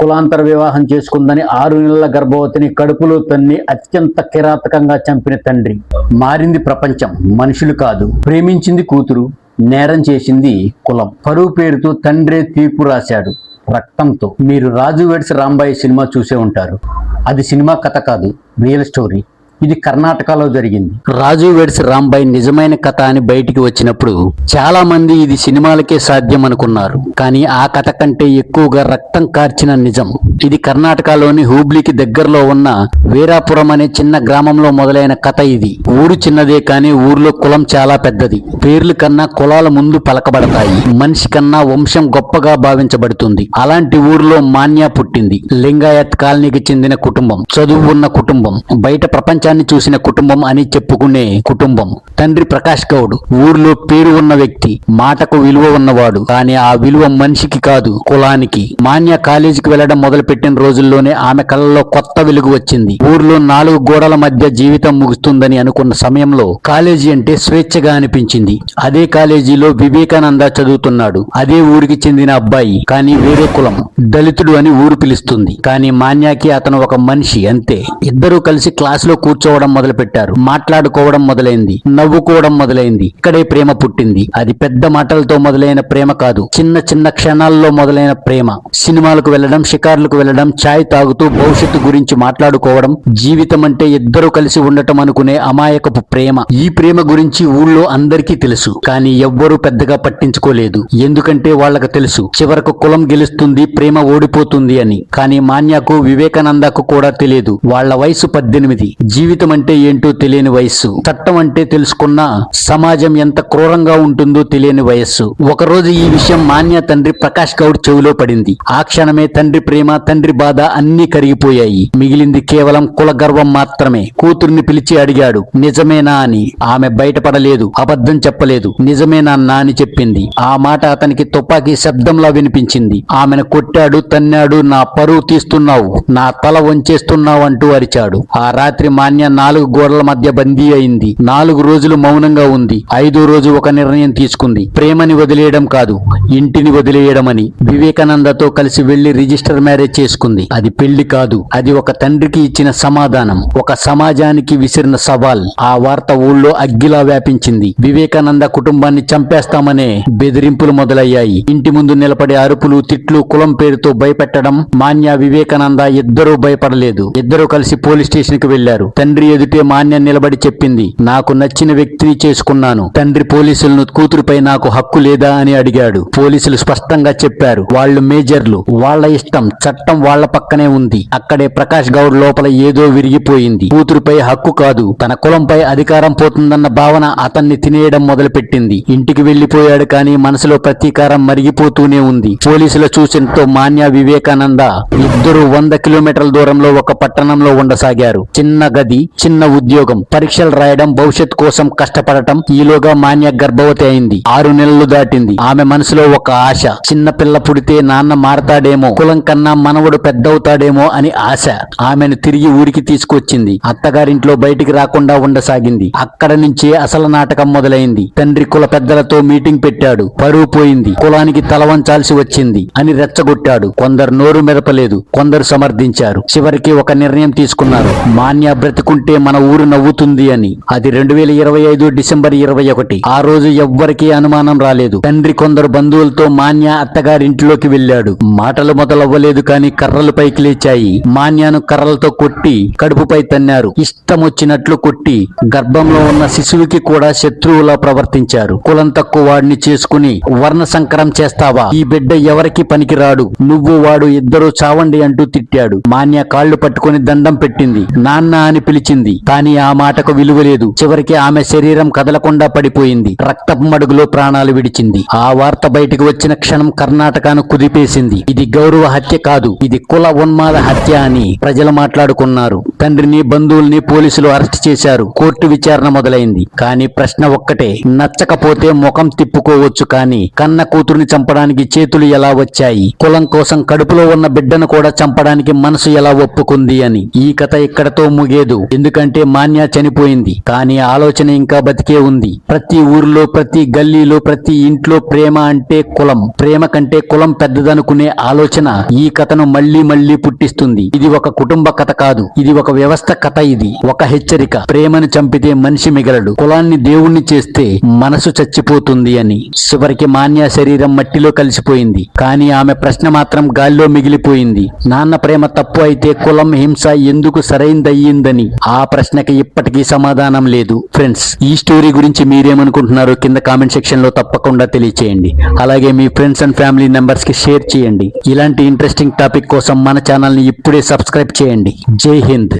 కులాంతర వివాహం చేసుకుందని ఆరు నెలల గర్భవతిని కడుపులో తన్ని అత్యంత కిరాతకంగా చంపిన తండ్రి. మారింది ప్రపంచం. మనుషులు కాదు. ప్రేమించింది కూతురు. నేరం చేసింది కులం. పరువు పేరుతో తండ్రే తీర్పు రాశాడు రక్తంతో. మీరు రాజు వెడ్స్ రాంబాయి సినిమా చూసే ఉంటారు. అది సినిమా కథ కాదు. Real story. ఇది కర్ణాటకలో జరిగింది. రాజు వెడ్స్ రాంబాయ్ నిజమైన కథ అని బయటికి వచ్చినప్పుడు చాలా మంది ఇది సినిమాలకే సాధ్యం అనుకున్నారు. కానీ ఆ కథ కంటే ఎక్కువగా రక్తం కార్చిన నిజం. ఇది కర్ణాటకలోని హూబ్లీకి దగ్గరలో ఉన్న వీరాపురం అనే చిన్న గ్రామంలో మొదలైన కథ ఇది. ఊరు చిన్నదే కానీ ఊర్లో కులం చాలా పెద్దది. పేర్లు కన్నా కులాల ముందు పలకబడతాయి. మనిషి కన్నా వంశం గొప్పగా భావించబడుతుంది. అలాంటి ఊర్లో మాన్యా పుట్టింది. లింగాయత్ కాలనీకి చెందిన కుటుంబం చదువు ఉన్న కుటుంబం బయట ప్రపంచ ప్రపంచాన్ని చూసిన కుటుంబం అని చెప్పుకునే కుటుంబం. తండ్రి ప్రకాష్ గౌడ్ ఊర్లో పేరు ఉన్న వ్యక్తి మాటకు విలువ ఉన్నవాడు. కానీ ఆ విలువ మనిషికి కాదు కులానికి. మాన్య కాలేజీకి వెళ్ళడం మొదలుపెట్టిన రోజుల్లోనే ఆమె కళ్ళలో కొత్త వెలుగు వచ్చింది. ఊర్లో నాలుగు గోడల మధ్య జీవితం ముగుస్తుందని అనుకున్న సమయంలో కాలేజీ అంటే స్వేచ్ఛగా అనిపించింది. అదే కాలేజీలో వివేకానంద చదువుతున్నాడు. అదే ఊరికి చెందిన అబ్బాయి కానీ వేరే కులం. దళితుడు అని ఊరు పిలుస్తుంది. కానీ మాన్యాకి అతను ఒక మనిషి అంతే. ఇద్దరూ కలిసి క్లాసులో కూర్చోవడం మొదలుపెట్టారు. మాట్లాడుకోవడం మొదలైంది. నవ్వుకోవడం మొదలైంది. ఇక్కడే ప్రేమ పుట్టింది. అది పెద్ద మాటలతో మొదలైన ప్రేమ కాదు. చిన్న చిన్న క్షణాల్లో మొదలైన ప్రేమ. సినిమాలకు వెళ్ళడం షికార్లకు వెళ్ళడం ఛాయ్ తాగుతూ భవిష్యత్తు గురించి మాట్లాడుకోవడం జీవితం అంటే ఇద్దరు కలిసి ఉండటం అనుకునే అమాయకపు ప్రేమ. ఈ ప్రేమ గురించి ఊళ్ళో అందరికీ తెలుసు. కానీ ఎవ్వరూ పెద్దగా పట్టించుకోలేదు. ఎందుకంటే వాళ్ళకు తెలుసు. చివరకు కులం గెలుస్తుంది ప్రేమ ఓడిపోతుంది అని. కానీ మాన్యాకు వివేకానందకు కూడా తెలియదు. వాళ్ళ వయసు పద్దెనిమిది. జీవితం అంటే ఏంటో తెలియని వయస్సు. చట్టం అంటే తెలుసుకున్న సమాజం ఎంత క్రూరంగా ఉంటుందో తెలియని వయస్సు. ఒకరోజు ఈ విషయం మాన్య తండ్రి ప్రకాష్ గౌడ్ చెవిలో పడింది. ఆ క్షణమే తండ్రి ప్రేమ తండ్రి బాధ అన్ని కరిగిపోయాయి. మిగిలింది కేవలం కుల గర్వం మాత్రమే. కూతుర్ని పిలిచి అడిగాడు నిజమేనా? అని. ఆమె బయటపడలేదు అబద్ధం చెప్పలేదు. నిజమేనా నాని అని చెప్పింది. ఆ మాట అతనికి తుపాకీ శబ్దంలా వినిపించింది. ఆమెను కొట్టాడు తన్నాడు నా పరువు తీస్తున్నావు నా తల వంచేస్తున్నావు అంటూ అరిచాడు. ఆ రాత్రి మాన్య నాలుగు గోడల మధ్య బందీ అయింది. నాలుగు రోజులు మౌనంగా ఉంది. ఐదో రోజు ఒక నిర్ణయం తీసుకుంది. ప్రేమని వదిలేయడం కాదు ఇంటిని వదిలేయడమని. వివేకానందతో కలిసి వెళ్ళి రిజిస్టర్ మ్యారేజ్ చేసుకుంది. అది పెళ్ళి కాదు అది ఒక తండ్రికి ఇచ్చిన సమాధానం. ఒక సమాజానికి విసిరిన సవాల్. ఆ వార్త ఊళ్ళో అగ్గిలా వ్యాపించింది. వివేకానంద కుటుంబాన్ని చంపేస్తామనే బెదిరింపులు మొదలయ్యాయి. ఇంటి ముందు నిలబడే అరుపులు తిట్లు కులం పేరుతో భయపెట్టడం మాన్య వివేకానంద ఇద్దరూ భయపడలేదు. ఇద్దరూ కలిసి పోలీస్ స్టేషన్కి వెళ్ళారు తండ్రి ఎదుటే మాన్య నిలబడి చెప్పింది నాకు నచ్చిన వ్యక్తిని చేసుకున్నాను. తండ్రి పోలీసులను కూతురుపై నాకు హక్కు లేదా? అని అడిగాడు. పోలీసులు స్పష్టంగా చెప్పారు వాళ్ళు మేజర్లు. వాళ్ళ ఇష్టం చట్టం వాళ్ళ పక్కనే ఉంది. అక్కడే ప్రకాష్ గౌడ్ లోపల ఏదో విరిగిపోయింది. కూతురుపై హక్కు కాదు. తన కులంపై అధికారం పోతుందన్న భావన అతన్ని తినేయడం మొదలుపెట్టింది. ఇంటికి వెళ్ళిపోయాడు కానీ మనసులో ప్రతీకారం మరిగిపోతూనే ఉంది. పోలీసుల సూచనతో మాన్య వివేకానంద ఇద్దరు వంద కిలోమీటర్ల దూరంలో ఒక పట్టణంలో ఉండసాగారు. చిన్న గది చిన్న ఉద్యోగం. పరీక్షలు రాయడం భవిష్యత్ కోసం కష్టపడటం ఈలోగా మాన్య గర్భవతి అయింది. ఆరు నెలలు దాటింది. ఆమె మనసులో ఒక ఆశ. చిన్న పిల్ల పుడితే నాన్న మారతాడేమో కులం కన్నా మనవడు పెద్దవుతాడేమో అని ఆశ. ఆమెను తిరిగి ఊరికి తీసుకొచ్చింది. అత్తగారింట్లో బయటికి రాకుండా ఉండసాగింది. అక్కడ నుంచే అసలు నాటకం మొదలైంది. తండ్రి కుల పెద్దలతో మీటింగ్ పెట్టాడు. పరువు పోయింది. కులానికి తలవంచాల్సి వచ్చింది అని రెచ్చగొట్టాడు. కొందరు నోరు మెదపలేదు. కొందరు సమర్థించారు. చివరికి ఒక నిర్ణయం తీసుకున్నారు. మాన్య బ్రతికుంటే మన ఊరు నవ్వుతుంది అని. అది రెండు వేల ఇరవై ఐదు డిసెంబర్ ఇరవై ఒకటి. ఆ రోజు ఎవ్వరికీ అనుమానం రాలేదు. తండ్రి కొందరు బంధువులతో మాన్య అత్తగారింట్లోకి వెళ్ళాడు. మాటలు మొదలవ్వలేదు కానీ కర్రలు పైకి లేచాయి. మాన్యాను కర్రలతో కొట్టి కడుపుపై తన్నారు. ఇష్టం వచ్చినట్లు కొట్టి గర్భంలో ఉన్న శిశువుకి కూడా శత్రువులా ప్రవర్తించారు. కులం తక్కువ వాడిని చేసుకుని వర్ణ సంకరం చేస్తావా? ఈ బిడ్డ ఎవరికి పనికిరాడు? నువ్వు వాడు ఇద్దరు చావండి అంటూ తిట్టాడు. మాన్య కాళ్ళు పట్టుకుని దండం పెట్టింది. నాన్న అని పిలిచింది. కానీ ఆ మాటకు విలువ లేదు. చివరికి ఆమె శరీరం కదలకుండా పడిపోయింది. రక్తపు మడుగులో ప్రాణాలు విడిచింది. ఆ వార్త బయటకు వచ్చిన క్షణం కర్ణాటకను కుదిపేసింది. ఇది గౌరవ హత్య కాదు. ఇది కుల ఉన్మాద హత్య అని ప్రజలు మాట్లాడుకున్నారు. తండ్రిని బంధువుల్ని పోలీసులు అరెస్ట్ చేశారు. కోర్టు విచారణ మొదలైంది. కానీ ప్రశ్న ఒక్కటే. నచ్చకపోతే ముఖం తిప్పుకోవచ్చు కానీ కన్న కూతురుని చంపడానికి చేతులు ఎలా వచ్చాయి? కులం కోసం కడుపులో ఉన్న బిడ్డను కూడా చంపడానికి మనసు ఎలా ఒప్పుకుంది అని. ఈ కథ ఇక్కడతో ముగేదు ఎందుకంటే మాన్య చనిపోయింది. కానీ ఆలోచన ఇంకా బతికే ఉంది. ప్రతి ఊర్లో ప్రతి గల్లీలో ప్రతి ఇంట్లో ప్రేమ అంటే కులం. ప్రేమ కంటే కులం పెద్దదనుకునే ఆలోచన ఈ కథను మళ్ళీ మళ్ళీ పుట్టిస్తుంది. ఇది ఒక కుటుంబ కథ కాదు. ఇది ఒక వ్యవస్థ కథ ఇది. ఒక హెచ్చరిక. ప్రేమను చంపితే మనిషి మిగలడు. కులాన్ని దేవుణ్ణి చేస్తే మనసు చచ్చిపోతుంది అని. చివరికి మాన్య శరీరం మట్టిలో కలిసిపోయింది. కానీ ఆమె ప్రశ్న మాత్రం గాల్లో మిగిలిపోయింది. నాన్న ప్రేమ తప్పు అయితే కులం హింస ఎందుకు సరైందయ్యిందని. ఆ ప్రశ్నకి ఇప్పటికీ సమాధానం లేదు. ఫ్రెండ్స్ ఈ స్టోరీ గురించి మీరేమనుకుంటున్నారో కింద కామెంట్ సెక్షన్లో తప్పకుండా తెలియచేయండి. అలాగే మీ ఫ్రెండ్స్ అండ్ ఫ్యామిలీ మెంబర్స్కి షేర్ చేయండి. ఇలాంటి ఇంట్రెస్టింగ్ టాపిక్ కోసం మన ఛానల్ని ఇప్పుడే సబ్స్క్రైబ్ చేయండి. జై హింద్